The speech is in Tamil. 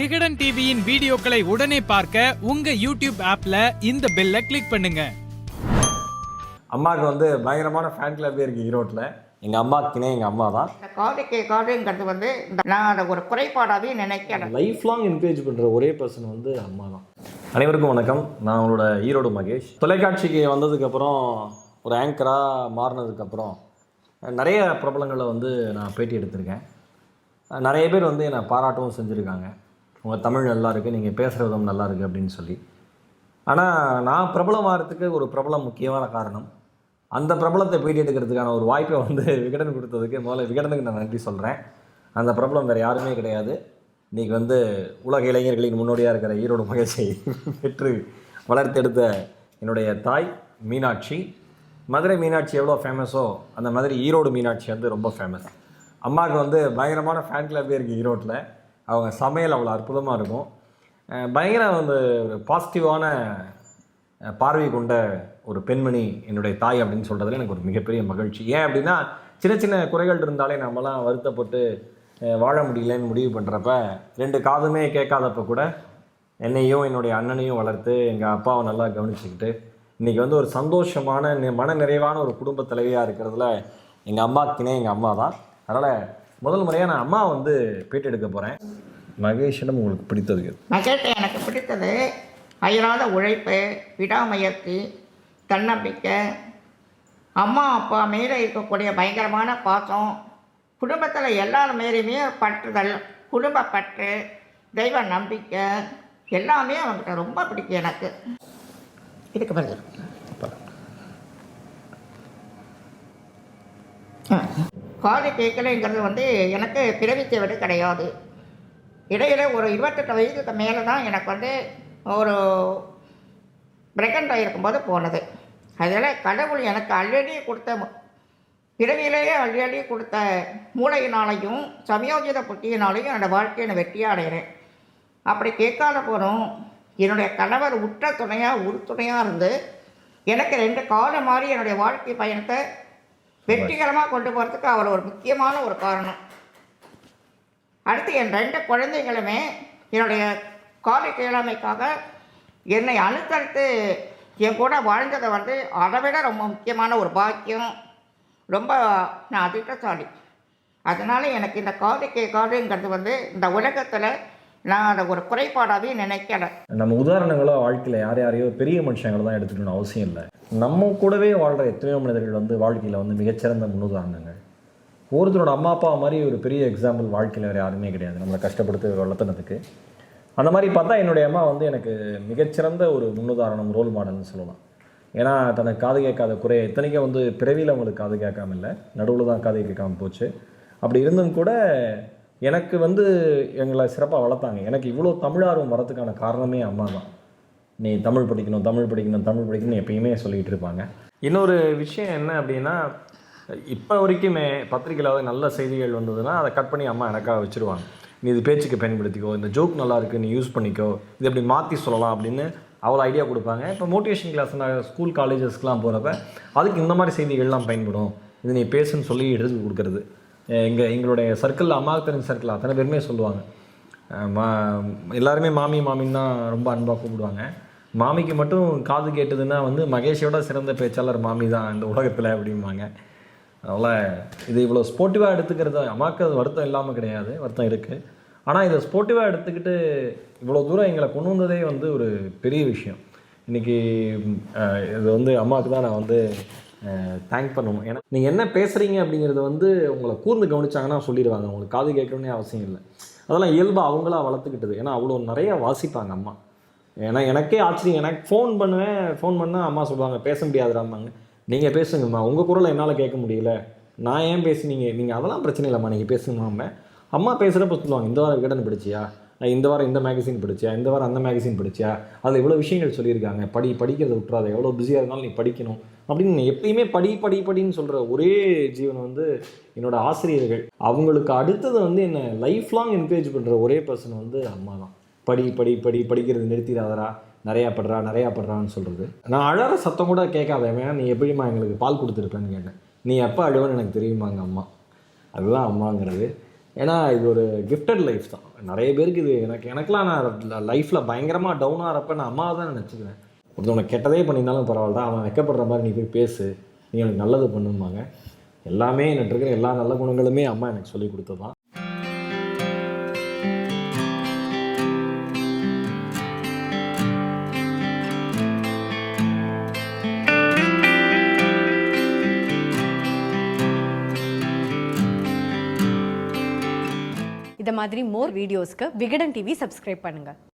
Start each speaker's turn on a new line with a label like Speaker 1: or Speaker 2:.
Speaker 1: விகடன் டிவியின் வீடியோக்களை உடனே பார்க்க உங்க யூடியூப் ஆப்ல இந்த பெல்லை கிளிக் பண்ணுங்க.
Speaker 2: அம்மாவுக்கு வந்து பயங்கரமான ஃபேன் கிளப்பே இருக்குது ஈரோட்டில் எங்கள் அம்மாக்குனே எங்கள் அம்மா தான்.
Speaker 3: இந்த கேட்காதுங்கிறது வந்து இந்த நான் அதை ஒரு குறைபாடாகவே நினைக்கிறேன்.
Speaker 2: லைஃப் லாங் என்கரேஜ் பண்ணுற ஒரே பர்சன் வந்து அம்மா தான். அனைவருக்கும் வணக்கம். நான் உங்களோட ஈரோடு மகேஷ். தொலைக்காட்சிக்கு வந்ததுக்கப்புறம் ஒரு ஆங்கராக மாறினதுக்கப்புறம் நிறைய பிரபலங்களை வந்து நான் பேட்டி எடுத்திருக்கேன். நிறைய பேர் வந்து என்னை பாராட்டவும் செஞ்சுருக்காங்க. உங்கள் தமிழ் நல்லா இருக்குது நீங்கள் பேசுகிற விதம் நல்லா இருக்குது அப்படின்னு சொல்லி. ஆனால் நான் பிரபலமாகறதுக்கு ஒரு பிரபலம் முக்கியமான காரணம் அந்த பிரபலத்தை பேட்டி எடுக்கிறதுக்கான ஒரு வாய்ப்பை வந்து விகடன் கொடுத்ததுக்கு முதல்ல விகடனுக்கு நான் நன்றி சொல்கிறேன் அந்த பிரபலம் வேறு யாருமே கிடையாது. இன்றைக்கி வந்து உலக இளைஞர்களின் முன்னோடியாக இருக்கிற ஈரோடு மகிழ்ச்சியை பெற்று வளர்த்தெடுத்த என்னுடைய தாய் மீனாட்சி. மதுரை மீனாட்சி எவ்வளோ ஃபேமஸோ அந்த மாதிரி ஈரோடு மீனாட்சி வந்து ரொம்ப ஃபேமஸ் அம்மாவுக்கு வந்து பயங்கரமான ஃபேன் கிளப்பே இருக்குது ஈரோட்டில். அவங்க சமையல் அவ்வளோ அற்புதமாக இருக்கும். பயங்கர வந்து ஒரு பாசிட்டிவான பார்வை கொண்ட ஒரு பெண்மணி என்னுடைய தாய் அப்படின்னு சொல்கிறதுல எனக்கு ஒரு மிகப்பெரிய மகிழ்ச்சி. ஏன் அப்படின்னா சின்ன சின்ன குறைகள் இருந்தாலே நம்மலாம் வருத்தப்பட்டு வாழ முடியலன்னு முடிவு பண்ணுறப்ப ரெண்டு காதுமே கேட்காதப்ப கூட என்னையும் என்னுடைய அண்ணனையும் வளர்த்து எங்கள் அப்பாவை நல்லா கவனிச்சுக்கிட்டு இன்றைக்கி வந்து ஒரு சந்தோஷமான நி- மன நிறைவான ஒரு குடும்ப தலைவியாக இருக்கிறதுல எங்கள் அம்மாக்கினே எங்கள் அம்மா தான் அதனால் முதல் முறையாக நான் அம்மா வந்து பேட்டி எடுக்க போகிறேன் மகேஷிடம் உங்களுக்கு பிடித்தது எது?
Speaker 3: எனக்கு பிடித்தது அயராத உழைப்பு விடாமுயற்சி தன்னம்பிக்கை. அம்மா அப்பா மேலே இருக்கக்கூடிய பயங்கரமான பாசம் குடும்பத்தில் எல்லார் மேலேயுமே பற்றுதல் குடும்ப பற்று தெய்வ நம்பிக்கை எல்லாமே அவங்ககிட்ட ரொம்ப பிடிக்கும் எனக்கு. இதுக்கு பிறகு காது கேட்கலைங்கிறது வந்து எனக்கு பிறவி தேவை கிடையாது. இடையில் ஒரு இருபத்தெட்டு வயதுக்கு மேலே தான் எனக்கு வந்து ஒரு பிரெக்னண்ட் இருக்கும்போது போனது. அதில் கடவுள் எனக்கு ஆல்ரெடி கொடுத்த பிறவியிலேயே ஆல்ரெடி கொடுத்த மூளையினாலையும் சமயோஜித புத்தியினாலையும் என்னோடய வாழ்க்கையை நான் வெற்றியாக அடைகிறேன். அப்படி கேட்காத போதும் என்னுடைய கணவர் உற்ற துணையாக உறுதுணையாக இருந்து எனக்கு ரெண்டு காலம் மாறி என்னுடைய வாழ்க்கை பயணத்தை வெற்றிகரமாக கொண்டு போகிறதுக்கு அவர் ஒரு முக்கியமான ஒரு காரணம். அடுத்து என் ரெண்டு குழந்தைகளுமே என்னுடைய காலை கேளாமைக்காக என்னை அனுசரித்து என் கூட வாழ்ந்ததை வந்து அதை விட ரொம்ப முக்கியமான ஒரு பாக்கியம். ரொம்ப நான் அதிர்ஷ்டசாலி. அதனால் எனக்கு இந்த காது கேட்காதுங்கிறது வந்து இந்த உலகத்தில் நான் அதை ஒரு குறைபாடாகவே நினைக்கல.
Speaker 2: நம்ம உதாரணங்களோ வாழ்க்கையில் யார் யாரையோ பெரிய மனுஷங்களை தான் எடுத்துக்கணும் அவசியம் இல்லை. நம்ம கூடவே வாழ்கிற எத்தனையோ மனிதர்கள் வந்து வாழ்க்கையில் வந்து மிகச்சிறந்த முன்னுதாரணங்கள். ஒருத்தரோட அம்மா அப்பா மாதிரி ஒரு பெரிய எக்ஸாம்பிள் வாழ்க்கையில் வேறு யாருமே கிடையாது. நம்மளை கஷ்டப்படுத்து வளர்த்துனதுக்கு அந்த மாதிரி பார்த்தா என்னுடைய அம்மா வந்து எனக்கு மிகச்சிறந்த ஒரு முன்னுதாரணம் ரோல் மாடல்னு சொல்லலாம். ஏன்னா தனக்கு காது கேட்காத குறைய இத்தனைக்கும் வந்து பிறவியில் அவங்களுக்கு காது கேட்காம இல்லை. நடுவில் தான் காது கேட்காமல் போச்சு. அப்படி இருந்தும் கூட எனக்கு வந்து எங்களை சிறப்பாக வளர்த்தாங்க. எனக்கு இவ்வளோ தமிழ் ஆர்வம் வரதுக்கான காரணமே அம்மா தான். நீ தமிழ் படிக்கணும் தமிழ் படிக்கணும் தமிழ் படிக்கணும்னு எப்பயுமே சொல்லிகிட்டு இருப்பாங்க. இன்னொரு விஷயம் என்ன அப்படின்னா இப்போ வரைக்குமே பத்திரிக்கையில் நல்ல செய்திகள் வந்ததுன்னா அதை கட் பண்ணி அம்மா எனக்காக வச்சுருவாங்க. நீ இது பேச்சுக்கு பயன்படுத்திக்கோ இந்த ஜோக் நல்லா இருக்குது நீ யூஸ் பண்ணிக்கோ இது எப்படி மாற்றி சொல்லலாம் அப்படின்னு அவ்வளோ ஐடியா கொடுப்பாங்க. இப்போ மோட்டிவேஷன் கிளாஸ் நான் ஸ்கூல் காலேஜஸ்க்குலாம் போகிறப்ப அதுக்கு இந்த மாதிரி செய்திகள்லாம் பயன்படும். இது நீ பேசுன்னு சொல்லி எடுத்து கொடுக்குறது. எங்கள் எங்களுடைய சர்க்கிளில் அம்மாவுக்கு தெரிஞ்ச சர்க்கிள் அத்தனை பேருமே சொல்லுவாங்க. மா எல்லாருமே மாமி மாமின்னு தான் ரொம்ப அன்பாக கூப்பிடுவாங்க. மாமிக்கு மட்டும் காது கேட்டதுன்னா வந்து மகேஷோட சிறந்த பேச்சாளர் மாமி தான் இந்த உலகத்தில் அப்படிம்பாங்க. அதனால் இது இவ்வளோ ஸ்போர்ட்டிவாக எடுத்துக்கிறது அம்மாவுக்கு அது வருத்தம் இல்லாமல் கிடையாது வருத்தம் இருக்குது ஆனால் இதை ஸ்போர்ட்டிவாக எடுத்துக்கிட்டு இவ்வளோ தூரம் எங்களை கொண்டு வந்ததே வந்து ஒரு பெரிய விஷயம். இன்றைக்கி இது வந்து அம்மாவுக்கு தான் நான் வந்து தேங்க் பண்ணணும் ஏன்னா நீங்கள் என்ன பேசுகிறீங்க அப்படிங்கிறது வந்து உங்களை கூர்ந்து கவனிச்சாங்கன்னா சொல்லிடுவாங்க. உங்களுக்கு காது கேட்கணும்னே அவசியம் இல்லை. அதெல்லாம் இயல்பாக அவங்களா வளர்த்துக்கிட்டது. ஏன்னா அவ்வளோ நிறையா வாசிப்பாங்க அம்மா. ஏன்னா எனக்கே ஆச்சரியம். எனக்கு ஃபோன் பண்ணுவேன் ஃபோன் பண்ணால் அம்மா சொல்லுவாங்க பேச முடியாதுறாம்பாங்க நீங்கள் பேசுங்கம்மா. உங்கள் குரலை என்னால் கேட்க முடியல. நான் ஏன் பேசுனீங்க? நீங்கள் அதெல்லாம் பிரச்சனை இல்லைம்மா. நீங்கள் பேசுங்கம்மா அம்மா. பேசுகிறப்ப சொல்லுவாங்க இந்த வாரம் விகடன் படிச்சியா? நான் இந்த வாரம் இந்த மேகசின் படித்தேன் இந்த வாரம் அந்த மேகசின் படிச்சியா அதில் இவ்வளோ விஷயங்கள் சொல்லியிருக்காங்க. படி படிக்கிறத விட்டுறாத எவ்வளோ பிஸியாக இருந்தாலும் நீ படிக்கணும் அப்படின்னு எப்பயுமே படி படி படின்னு சொல்கிற ஒரே ஜீவன் வந்து என்னோட ஆசிரியர்கள் அவங்களுக்கு அடுத்தது வந்து என்னை லைஃப் லாங் என்கரேஜ் பண்ணுற ஒரே பர்சன் வந்து அம்மா தான் படி படி படி படிக்கிறது நிறுத்திடாதரா நிறையா படுறா நிறையா படுறான்னு சொல்கிறது நான் அழகிற சத்தம் கூட கேட்காத நீ எப்படிம்மா எங்களுக்கு பால் கொடுத்துருப்பேன்னு கேட்டேன். நீ எப்போ அழுவன்னு எனக்கு தெரியுமாங்க அம்மா. அதுதான் அம்மாங்கிறது. ஏன்னா இது ஒரு கிஃப்டட் லைஃப் தான். நிறைய பேருக்கு இது எனக்கு எனக்கெலாம் நான் லைஃப்பில் பயங்கரமாக டவுன் ஆகிறப்ப நான் அம்மாவை தான் நினச்சிக்கிறேன் ஒருத்தவனை கெட்டதே பண்ணியிருந்தாலும் பரவாயில்ல அவன் வைக்கப்படுற மாதிரி நீ போய் பேசு. நீ எனக்கு நல்லது பண்ணும்பாங்க. எல்லாமே எனக்கு இருக்கிற எல்லா நல்ல குணங்களுமே அம்மா எனக்கு சொல்லி கொடுத்தது தான்
Speaker 4: இந்த மாதிரி மோர் வீடியோஸ்க்கு விகடன் டிவி சப்ஸ்கிரைப் பண்ணுங்கள்